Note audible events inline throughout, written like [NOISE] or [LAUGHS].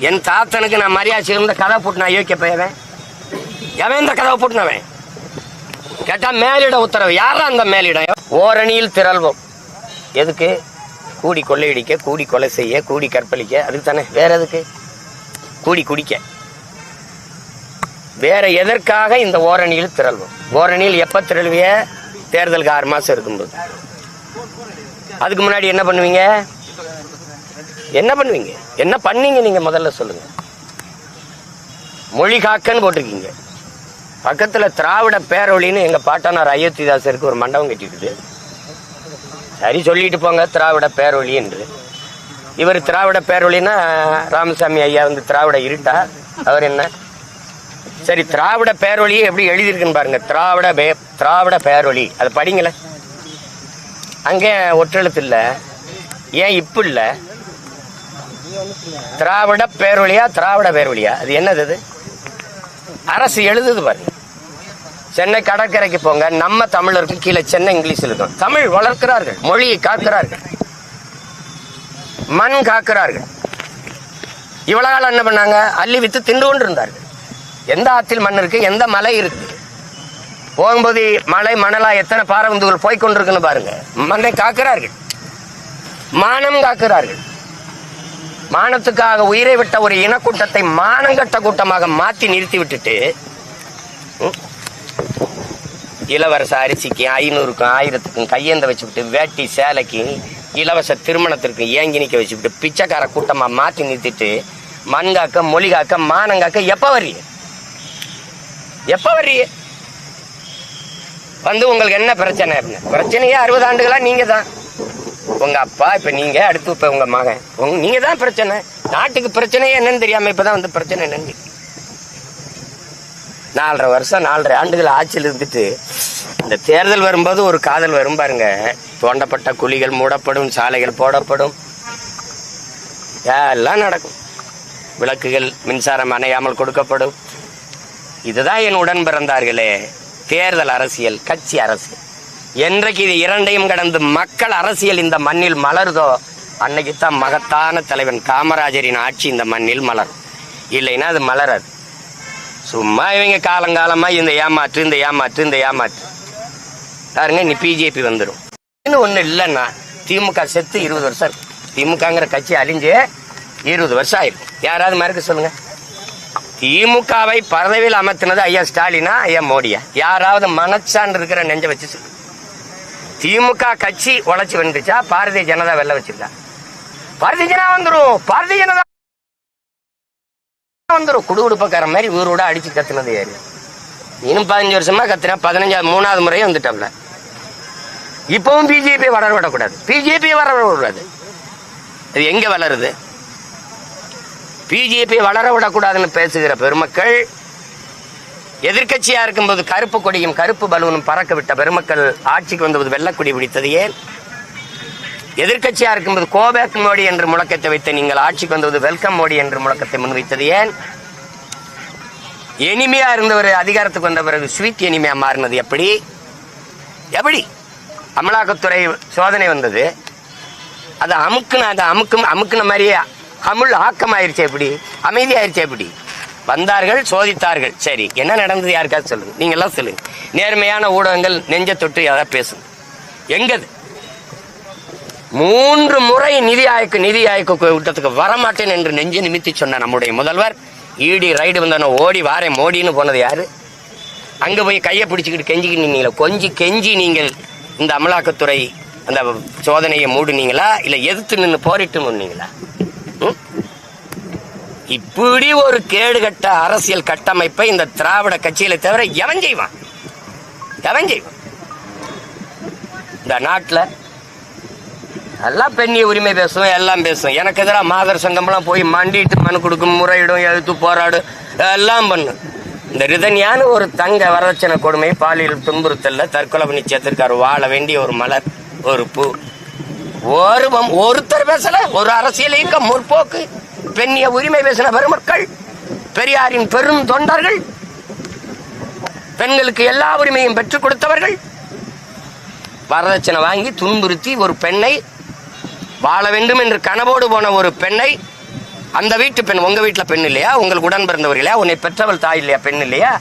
என் தாத்தனுக்கு நான் மரியாதை இருந்த கதை போட்டு நான் யோக்கிய போயவன் எவன் இந்த கதவை போட்டுனவன்? கேட்டா மேலிட உத்தரவு. யாரா அந்த மேலிடம்? ஓரணியில் திரள்வோம். எதுக்கு? கூடி கொள்ளையடிக்க கூடி கொலை செய்ய கூடி கற்பழிக்க. அதுக்கு தானே. வேற எதுக்கு? கூடி குடிக்க. வேற எதற்காக இந்த ஓரணியில் திரள்வோம்? ஓரணியில் எப்ப திரள்விய? தேர்தலுக்கு ஆறு மாசம் இருக்கும்போது. அதுக்கு முன்னாடி என்ன பண்ணுவீங்க? என்ன பண்ணுவீங்க? என்ன பண்ணீங்க நீங்க முதல்ல சொல்லுங்க. மொழி காக்கன்னு போட்டிருக்கீங்க. பக்கத்துல திராவிட பேரொழின்னு எங்க பாட்டனார் அயோத்திதாசருக்கு ஒரு மண்டபம் கட்டிட்டுது சரி சொல்லிட்டு போங்க திராவிட பேரொழி என்று. இவர் திராவிட பேரொழின்னா ராமசாமி ஐயா வந்து திராவிட இருட்டா? அவர் என்ன? சரி திராவிட பேரொழியை எப்படி எழுதியிருக்குன்னு பாருங்க. திராவிட பே திராவிட பேரொழி. அதை படிங்களேன். அங்கே ஒற்றெழுத்து இல்லை. ஏன் இப்போ இல்லை? திராவிட பேரொழியா திராவிட பேரொழியா? அது என்னது இது அரசு எழுதுது பாருங்க சென்னை கடற்கரைக்கு போங்க நம்ம தமிழருக்கு கீழே சென்னை இங்கிலீஷ் இருக்கும் தமிழ் வளர்க்கிறார்கள் மொழியை காக்கிறார்கள். மண் காக்கிறார்கள். இவ்வளவு காலம் என்ன பண்ணாங்க? அள்ளி வித்து திண்டு கொண்டு இருந்தார்கள் எந்த ஆத்தில் மண் இருக்கு? எந்த மலை இருக்கு? போகும்போது மலை மணலா எத்தனை பாரவந்துகள் போய் கொண்டிருக்குன்னு பாருங்க. மண்ணை காக்கிறார்கள். மானம் காக்கிறார்கள். மானத்துக்காக உயிரை விட்ட ஒரு இனக்கூட்டத்தை மானங்கட்ட கூட்டமாக மாற்றி நிறுத்தி விட்டுட்டு இளவரச அரிசிக்கு ஐநூறுக்கும் ஆயிரத்துக்கும் கையேந்த வச்சுக்கிட்டு வேட்டி சேலைக்கு இலவச திருமணத்திற்கு ஏங்கி நிற்க வச்சுக்கிட்டு பிச்சைக்கார கூட்டமாக மாற்றி நிறுத்திட்டு மண் காக்க மானங்காக்க மானம் காக்க எப்போ வர்றீங்க எப்போ வர்றீங்க வந்து உங்களுக்கு என்ன பிரச்சனை? அப்படின்னு பிரச்சனையே அறுபது ஆண்டுகளாக நீங்கள் தான் உங்க அப்பா இப்ப நீங்க அடுத்து இப்ப உங்க மகன். உங்க நீங்க தான் பிரச்சனை. நாட்டுக்கு பிரச்சனையே என்னன்னு தெரியாம இப்பதான் வந்து பிரச்சனை என்னன்னு. நாலரை வருஷம் நாலரை ஆண்டுகள் ஆட்சியில் இருந்துட்டு இந்த தேர்தல் வரும்போது ஒரு காதல் வரும் பாருங்க. தோண்டப்பட்ட குழிகள் மூடப்படும் சாலைகள் போடப்படும். எல்லாம் நடக்கும். விளக்குகள் மின்சாரம் அணையாமல் கொடுக்கப்படும். இதுதான் என் உடன் பிறந்தார்களே. தேர்தல் அரசியல் கட்சி அரசியல். என்றைக்கு இது இரண்டையும் கடந்து மக்கள் அரசியல் இந்த மண்ணில் மலருதோ அன்னைக்கு தான் மகத்தான தலைவன் காமராஜரின் ஆட்சி இந்த மண்ணில் மலரும். இல்லைன்னா அது மலராது. சும்மா இவங்க காலங்காலமாக இந்த ஏமாற்று இந்த ஏமாற்று இந்த ஏமாற்று. பாருங்க நீ பிஜேபி வந்துடும் இன்னும் ஒன்றும் இல்லைன்னா திமுக செத்து இருபது வருஷம் இருக்கும் திமுகங்கிற கட்சி அழிஞ்சு இருபது வருஷம் ஆயிருக்கும் யாராவது மறுக்க சொல்லுங்க. திமுகவை பதவியில் அமர்த்தினது ஐயா ஸ்டாலினா ஐயா மோடியா? யாராவது மனச்சான்று இருக்கிற நெஞ்ச வச்சு சொல்லு திமுக கட்சி உழைச்சி வந்துச்சா? பாரதிய ஜனதா வெள்ள வச்சிருக்கா பாரதிய ஜனதா வந்துடும் பாரதிய ஜனதா வந்துரும். குடுகுடுப்பக்காரன் மாதிரி ஊரோட அடிச்சு கத்துனது யாரு? இன்னும் பதினஞ்சு வருஷமா கத்துனா பதினஞ்சாவது மூணாவது முறையும் வந்துட்டோம்ல. இப்பவும் பிஜேபி வளர விடக்கூடாது. பிஜேபி வளர விடக்கூடாது. அது எங்க வளருது? பிஜேபி வளர விடக்கூடாதுன்னு பேசுகிற பெருமக்கள் எதிர்கட்சியா இருக்கும்போது கருப்பு கொடியும் கருப்பு பலூனும் பறக்க விட்ட பெருமக்கள் ஆட்சிக்கு வந்தபோது வெள்ளக்கொடி பிடித்தது ஏன்? எதிர்கட்சியா இருக்கும்போது கோபேக் மோடி என்று முழக்கத்தை வைத்த நீங்கள் ஆட்சிக்கு வந்தபோது வெல்கம் மோடி என்று முழக்கத்தை முன்வைத்தது ஏன்? எனிமையா இருந்தவர் அதிகாரத்துக்கு வந்த பிறகு ஸ்வீட் எனிமையா மாறினது எப்படி? எப்படி? அமலாக்கத்துறை சோதனை வந்தது. அது அமுக்குன அது அமுக்கும் அமுக்குன மாதிரியே அமுல் ஆக்கம் ஆயிடுச்சு எப்படி? அமைதியாயிருச்சு எப்படி? வந்தார்கள் சோதித்தார்கள். சரி என்ன நடந்தது யாருக்காவது சொல்லுங்க. நீங்க எல்லாம் சொல்லுங்க. நேர்மையான ஊடகங்கள் நெஞ்ச தொட்டு எதாவது பேசுங்க. எங்கது? மூன்று முறை நிதி ஆய்க்கு நிதி ஆய்க்கு கூட்டத்துக்கு வரமாட்டேன் என்று நெஞ்சு நிமித்தி சொன்ன நம்முடைய முதல்வர் ஈடி ரைடு வந்தானோ ஓடி வாரேன் மோடின்னு போனது யாரு? அங்கே போய் கையை பிடிச்சிக்கிட்டு கெஞ்சிக்கிட்டு நீங்களா கொஞ்சி கெஞ்சி நீங்கள் இந்த அமலாக்கத்துறை அந்த சோதனையை மூடுனீங்களா? இல்லை எதிர்த்து நின்று போரிட்டு முன்னீங்களா ம்? இப்படி ஒரு கேடுகட்ட அரசியல் கட்டமைப்பை இந்த திராவிட கட்சியில தவிர எவன் செய்வான்? எவன் செய்வான்? இந்த நாட்டில் எல்லாம் பெண்ணிய உரிமை பேசும் எல்லாம் பேசும். எனக்கு எதிராக மாதர் சங்கம்லாம் போய் மண்டிட்டு மனு கொடுக்கும் முறையிடும் எழுத்து போராடும் எல்லாம் பண்ணும் இந்த ரிதன்யான ஒரு தங்க வரதட்சணை கொடுமை பாலியல் துன்புறுத்தல்ல தற்கொலை பண்ணி சேர்த்திருக்காரு. வாழ வேண்டிய ஒரு மலர் ஒரு பூ. ஒருவம் ஒருத்தர் பேசல ஒரு அரசியல் இயக்கம் முற்போக்கு. பெண்ணிய உரிமை பேசின பெருமக்கள் பெரியாரின் பெரும் தொண்டர்கள் பெண்களுக்கு எல்லா உரிமையும் பெற்றுக் கொடுத்தவர்கள் வரதட்சணை வாங்கி துன்புறுத்தி ஒரு பெண்ணை வாழ வேண்டும் என்று கனவோடு போன ஒரு பெண்ணை அந்த வீட்டு பெண் உங்கள் வீட்டில் பெண் இல்லையா? உங்களுக்கு உடன் பிறந்தவர் இல்லையா? உன்னை பெற்றவள் தாய் இல்லையா? பெண் இல்லையா?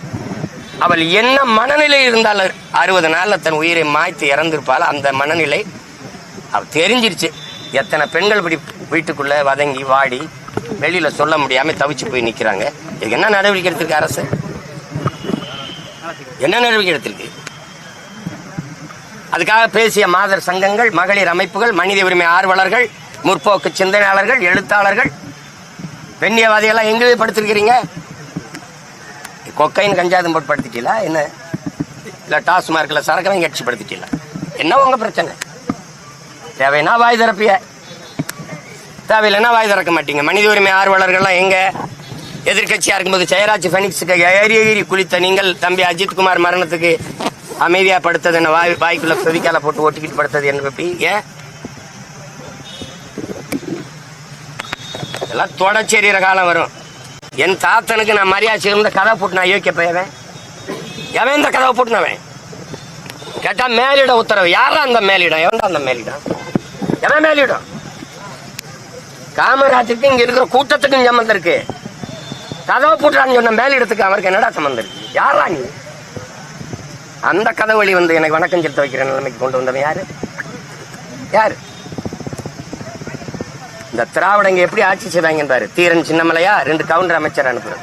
அவள் என்ன மனநிலை இருந்தால் அறுபது நாளில் தன் உயிரை மாய்த்து இறந்திருப்பாள். அந்த மனநிலை அவள் தெரிஞ்சிருச்சு. எத்தனை பெண்கள் இப்படி வீட்டுக்குள்ளே வதங்கி வாடி வெளியில் சொல்ல முடியாமல் தவிச்சு போய் நிற்கிறாங்க இதுக்கு என்ன நடவடிக்கை எடுத்திருக்கு அரசு? என்ன நடவடிக்கை எடுத்திருக்கு? அதுக்காக பேசிய மாதர் சங்கங்கள் மகளிர் அமைப்புகள் மனித உரிமை ஆர்வலர்கள் முற்போக்கு சிந்தனையாளர்கள் எழுத்தாளர்கள் பெண்ணியவாதிகள்லாம் எங்கே படுத்திருக்கிறீங்க? கொக்கைன் கஞ்சாதம் போட்டு படுத்திட்டீங்களா? என்ன? இல்லை டாஸ்மார்க்கில் சரக்கெல்லாம் கட்சி படுத்திட்டீங்களா? என்ன உங்கள் பிரச்சனை? தேவைன்னா வாய் திறப்பிய. தேவையில்லைன்னா வாய் திறக்க மாட்டீங்க. மனித உரிமை ஆர்வலர்கள்லாம் எங்க? எதிர்க்கட்சியா இருக்கும்போது ஜெயராஜ் ஃபெனிக்ஸுக்கு ஏறி ஏறி குளித்த நீங்கள் தம்பி அஜித்குமார் மரணத்துக்கு அமைதியா படுத்தது என்ன? வாய் வாய்க்குள்ள செவிக்கால போட்டு ஒட்டிக்கிட்டு படுத்தது என்ன பப்பி ஏன் இதெல்லாம் தொடச்செறிகிற காலம் வரும். என் தாத்தனுக்கு நான் மரியாதை இருந்த கதை போட்டு நான் யோக்கிய போயவன் எவன் இந்த கதவை போட்டுனவன் கேட்டா மேலிட உத்தரவு. யாரா அந்த மேலிடம்? எவன்டா அந்த மேலிடம்? எவன் மேலிடம்? காமராஜருக்கு இங்க இருக்கிற கூட்டத்துக்கும் சம்மந்தம் இருக்கு. கதவை போட்டுறான்னு சொன்ன மேலிடத்துக்கு அவருக்கு என்னடா சம்மந்தம் இருக்கு? யாரா நீ? அந்த கதை வழி வந்து எனக்கு வணக்கம் செலுத்த வைக்கிற நிலைமைக்கு கொண்டு வந்தவன் யாரு? யாரு? இந்த திராவிடங்க எப்படி ஆட்சி செய்வாங்க பாரு. தீரன் சின்னமலையா ரெண்டு கவுண்டர் அமைச்சர் அனுப்புறது.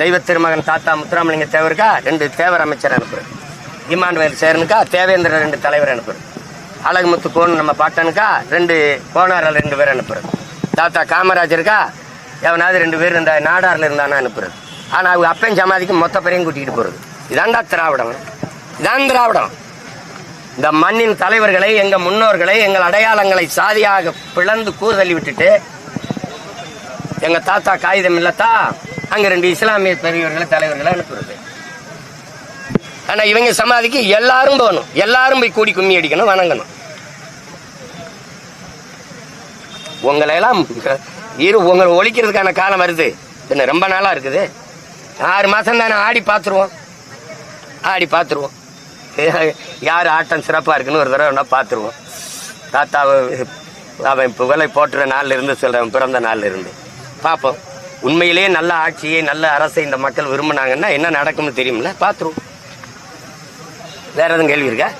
தெய்வ திருமகன் தாத்தா முத்துராமலிங்க தேவருக்கா ரெண்டு தேவர் அமைச்சர் அனுப்புறது. இமானுவேல் சேரனுக்கா தேவேந்திரன் ரெண்டு தலைவர் அனுப்புறது. அழகுமுத்து கோன் நம்ம பாட்டனுக்கா ரெண்டு கோனாரால் ரெண்டு பேர் அனுப்புறது. தாத்தா காமராஜருக்கா எவனாவது ரெண்டு பேர் இருந்தா நாடாரில் இருந்தானா அனுப்புறது. ஆனால் அவங்க அப்பையும் சமாதிக்கு மொத்த பேரையும் கூட்டிகிட்டு போகிறது இதான்டா திராவிடம். இதான் திராவிடம். இந்த மண்ணின் தலைவர்களை எங்கள் முன்னோர்களை எங்கள் அடையாளங்களை சாதியாக பிளந்து கூறுதலி விட்டுட்டு எங்கள் தாத்தா காகிதம் இல்லத்தா அங்கே ரெண்டு இஸ்லாமிய பெரியவர்களை தலைவர்களை அனுப்புறது. ஆனால் இவங்க சமாதிக்கு எல்லாரும் போகணும். எல்லாரும் போய் கூடி கும்மி அடிக்கணும் வணங்கணும். உங்களை எல்லாம் இரு உங்களை ஒழிக்கிறதுக்கான காலம் வருது. என்ன ரொம்ப நாளாக இருக்குது. ஆறு மாதம் தானே ஆடி பார்த்துருவோம். ஆடி பார்த்துருவோம். [LAUGHS] யார் ஆட்டம் சிறப்பாக இருக்குன்னு ஒரு தடவை வேணா பார்த்துருவோம். தாத்தாவை அவன் புகழை போட்டுற நாளில் இருந்து சொல்கிறவன் பிறந்த நாள்ல இருந்து. பார்ப்போம். உண்மையிலேயே நல்ல ஆட்சியை நல்ல அரசை இந்த மக்கள் விரும்பினாங்கன்னா என்ன நடக்கும்னு தெரியுமில்ல பார்த்துருவோம். வேற எதுவும் கேள்வி இருக்கா?